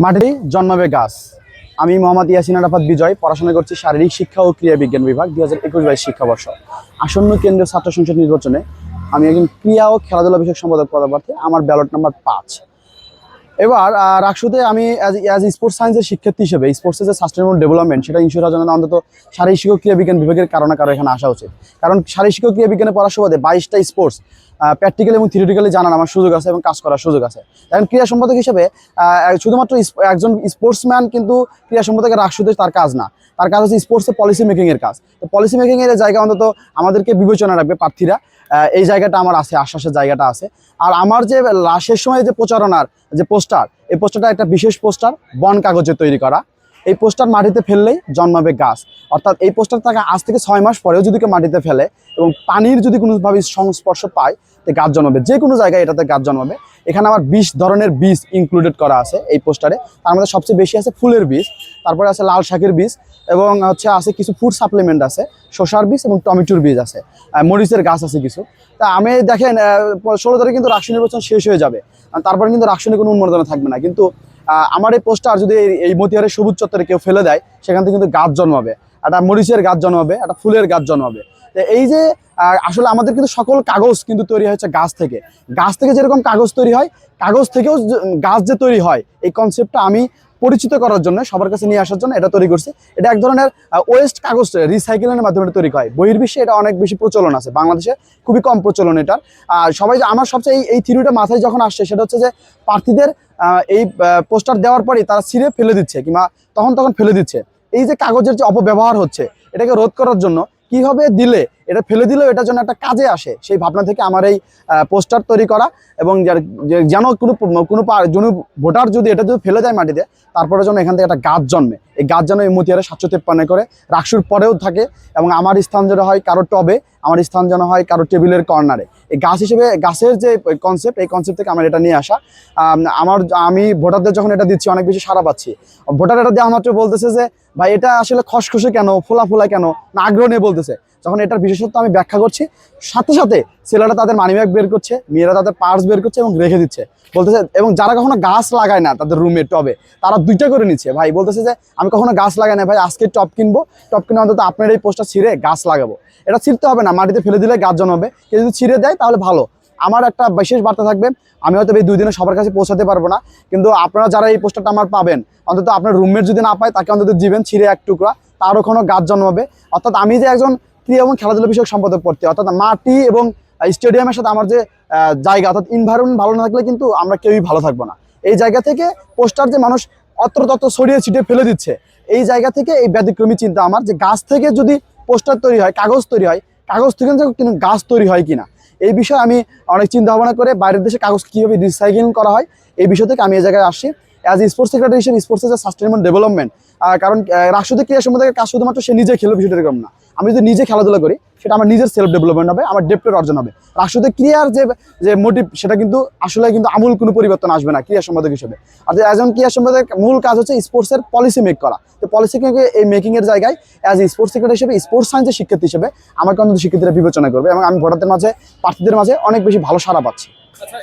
মাটি জন্মাবে গাছ। আমি মোহাম্মদ ইয়াসিন আরাফাত বিজয়, পড়াশোনা করছি শারীরিক শিক্ষা ও ক্রিয়া বিজ্ঞান বিভাগ দুই হাজার একুশ বাইশ শিক্ষাবর্ষ। আসন্ন কেন্দ্রীয় ছাত্র সংসদ নির্বাচনে আমি একজন ক্রিয়া ও খেলাধুলা বিষয়ক সম্পাদক পদপ্রার্থী আমার ব্যালট নাম্বার পাঁচ। এবার রাকসুতে আমি অ্যাজ স্পোর্টস সায়েন্সের শিক্ষার্থী হিসেবে স্পোর্টসের যে সাস্টেনেবল ডেভেলপমেন্ট সেটা ইনশিওর হওয়ার জন্য অন্তত শারীরিক শিক্ষা ও ক্রিয়া বিজ্ঞান বিভাগের কারণে কারও এখানে আসা উচিত। কারণ শারীরিক শিক্ষা ও ক্রিয়া বিজ্ঞানে পড়ার সুবাদে বাইশটা স্পোর্টস প্র্যাকটিক্যাল এবং থিওরিটিক্যালি জানার আমার সুযোগ আছে এবং কাজ করার সুযোগ আছে। এখন ক্রীড়া সম্পাদক হিসেবে শুধুমাত্র একজন স্পোর্টসম্যান কিন্তু ক্রীড়া সম্পাদকের রাকসুতে তার কাজ না। তার কাজ হচ্ছে স্পোর্টসে পলিসি মেকিংয়ের কাজ। তো পলিসি মেকিংয়ের জায়গা অন্তত আমাদেরকে বিবেচনা রাখবে প্রার্থীরা। এই জায়গাটা আমার আছে আশ্বাসের জায়গাটা আছে। আর আমার যে লাশের সময় যে প্রচারণার যে পোস্টার, এই পোস্টারটা একটা বিশেষ পোস্টার, বন কাগজে তৈরি করা। এই পোস্টার মাটিতে ফেললেই জন্মাবে গাছ। অর্থাৎ এই পোস্টার তাকে আজ থেকে ছয় মাস পরেও যদি কেউ মাটিতে ফেলে এবং পানির যদি কোনোভাবে সংস্পর্শ পায়, তো গাছ জন্মাবে। যে কোনো জায়গায় এটাতে গাছ জন্মাবে। এখানে আমার বিশ ধরনের বীজ ইনক্লুডেড করা আছে এই পোস্টারে। তার মধ্যে সবচেয়ে বেশি আছে ফুলের বীজ, তারপরে আছে লাল শাকের বীজ এবং হচ্ছে আছে কিছু ফুড সাপ্লিমেন্ট আছে, শসার বীজ এবং টমেটোর বীজ আছে মরিচের গাছ আছে কিছু। তা আমি দেখেন ষোলো তারিখ কিন্তু রাষ্ট্রীয় নির্বাচন শেষ হয়ে যাবে। তারপরে কিন্তু রাষ্ট্রীয় কোনো উন্মোদনা থাকবে না। কিন্তু আমার এই পোস্টার যদি এই- মতিহারের সবুজ চত্বরে কেউ ফেলে দেয়, সেখান থেকে কিন্তু গাছ জন্মাবে। একটা মরিচের গাছ জন্মাবে, একটা ফুলের গাছ জন্মাবে। তো এই যে আসলে আমাদের কিন্তু সকল কাগজ কিন্তু তৈরি হয়েছে গাছ থেকে। গাছ থেকে যেরকম কাগজ তৈরি হয়, কাগজ থেকেও গাছ যে তৈরি হয়, এই কনসেপ্টটা আমি পরিচিত করার জন্য, সবার কাছে নিয়ে আসার জন্য এটা তৈরি করছি। এটা এক ধরনের ওয়েস্ট কাগজ রিসাইকেলিংয়ের মাধ্যমে তৈরি হয়। বহির্বিশ্বে এটা অনেক বেশি প্রচলন আছে। বাংলাদেশে খুবই কম প্রচলন এটার। আর সবাই আমার সবচেয়ে এই থিওরিটা মাথায় যখন আসছে, সেটা হচ্ছে যে, প্রার্থীদের এই পোস্টার দেওয়ার পরেই তারা ছিঁড়ে ফেলে দিচ্ছে, কিংবা তখন তখন ফেলে দিচ্ছে। এই যে কাগজের যে অপব্যবহার হচ্ছে, এটাকে রোধ করার জন্য কীভাবে দিলে, এটা ফেলে দিলেও এটার জন্য একটা কাজে আসে। সেই ভাবনা থেকে আমার এই পোস্টার তৈরি করা এবং যেন কোনো কোনো জন ভোটার যদি এটা যদি ফেলে দেয় মাটিতে তারপরে যেন এখান থেকে একটা গাছ জন্মে। এই গাছ যেন এই মতিয়ারে সাতশো তেপ্পান্ন করে রাকসুর পরেও থাকে এবং আমার স্থান যেটা হয় কারও টবে আমার স্থান যেন হয় কারও টেবিলের কর্নারে। এই গাছ হিসেবে, গাছের যে কনসেপ্ট এই কনসেপ্ট থেকে আমার এটা নিয়ে আসা। আমার, আমি ভোটারদের যখন এটা দিচ্ছি, অনেক বেশি সারা পাচ্ছি। ভোটার এটা দেওয়া মাত্র বলতেছে যে, ভাই, এটা আসলে খসখসে কেন? ফোলা ফোলা কেন? না, আগ্রহ নিয়ে বলতেছে। যখন এটার বিশেষত্ব আমি ব্যাখ্যা করছি, সাথে সাথে ছেলেরা তাদের মানিব্যাগ বের করছে, মেয়েরা তাদের পার্স বের করছে এবং রেখে দিচ্ছে। বলতেছে, এবং যারা কখনো গাছ লাগায় না তাদের রুমে টবে, তারা দুইটা করে নিচ্ছে। ভাই, বলতেছে যে, আমি কখনো গাছ লাগাই না ভাই, আজকে টপ কিনবো। টপ কিনে অন্তত আপনার এই পোস্টটা ছিঁড়ে গাছ লাগাবো। এটা ছিঁড়তে হবে না, মাটিতে ফেলে দিলে গাছ জন্মাবে কেউ যদি ছিঁড়ে দেয় তাহলে ভালো। আমার একটা বিশেষ বার্তা থাকবে, আমি হয়তো এই দুই দিনে সবার কাছে পৌঁছাতে পারব না, কিন্তু আপনারা যারা এই পোস্টারটা আমার পাবেন, অন্তত আপনার রুমমেট যদি না পায়, তাকে অন্তত দিবেন ছিঁড়ে এক টুকরা, তারও কোনো গাছ জন্মাবে অর্থাৎ আমি যে একজন ক্রিয়া এবং খেলাধুলা বিষয়ক সম্পাদক পড়তে, অর্থাৎ মাটি এবং স্টেডিয়ামের সাথে আমার যে জায়গা, অর্থাৎ ইনভায়রনমেন্ট ভালো না থাকলে কিন্তু আমরা কেউই ভালো থাকব না। এই জায়গা থেকে পোস্টার যে মানুষ অত্র তত্র ছড়িয়ে ছিটিয়ে ফেলে দিচ্ছে, এই জায়গা থেকে এই ব্যতিক্রমী চিন্তা আমার যে গাছ থেকে যদি পোস্টার তৈরি হয়, কাগজ তৈরি হয়, কাগজ থেকে কিন্তু গাছ তৈরি হয় কিনা? এই বিষয়ে আমি অনেক চিন্তা ভাবনা করে বাইরের দেশে কাগজ কীভাবে রিসাইক্লিং করা হয়, এই বিষয় থেকে আমি এই জায়গায় আসছি। অ্যাজ স্পোর্টস সেক্রেটারি হিসেবে স্পোর্টসের যে সাস্টেনেবল ডেভেলপমেন্ট কারণ রাষ্ট্রীয় ক্রীড়া সম্বন্ধে কাজ শুধুমাত্র সে নিজে খেলবে বিষয়টা এরকম না। আমি যদি নিজে খেলাধুলা করি সেটা আমার নিজের সেলফ ডেভেলপমেন্ট হবে, আমার ডেপ্টের অর্জন হবে। আসলে ক্রিয়ার যে যে মোটিভ সেটা কিন্তু আসলে কিন্তু আমূল কোনো পরিবর্তন আসবে না, ক্রিয়া সম্পাদক হিসেবে। আর একজন ক্রিয়া সম্পাদক, মূল কাজ হচ্ছে স্পোর্টসের পলিসি মেক করা। তো পলিসি এই মেকিংয়ের জায়গায় অ্যাজ স্পোর্টস সেক্রেটারি হিসেবে স্পোর্টস সায়েন্সের শিক্ষার্থী হিসেবে আমাকে অন্তত শিক্ষার্থীরা বিবেচনা করবে এবং আমি ভোটারদের মাঝে, প্রার্থীদের মাঝে অনেক বেশি ভালো সারা পাচ্ছি। আচ্ছা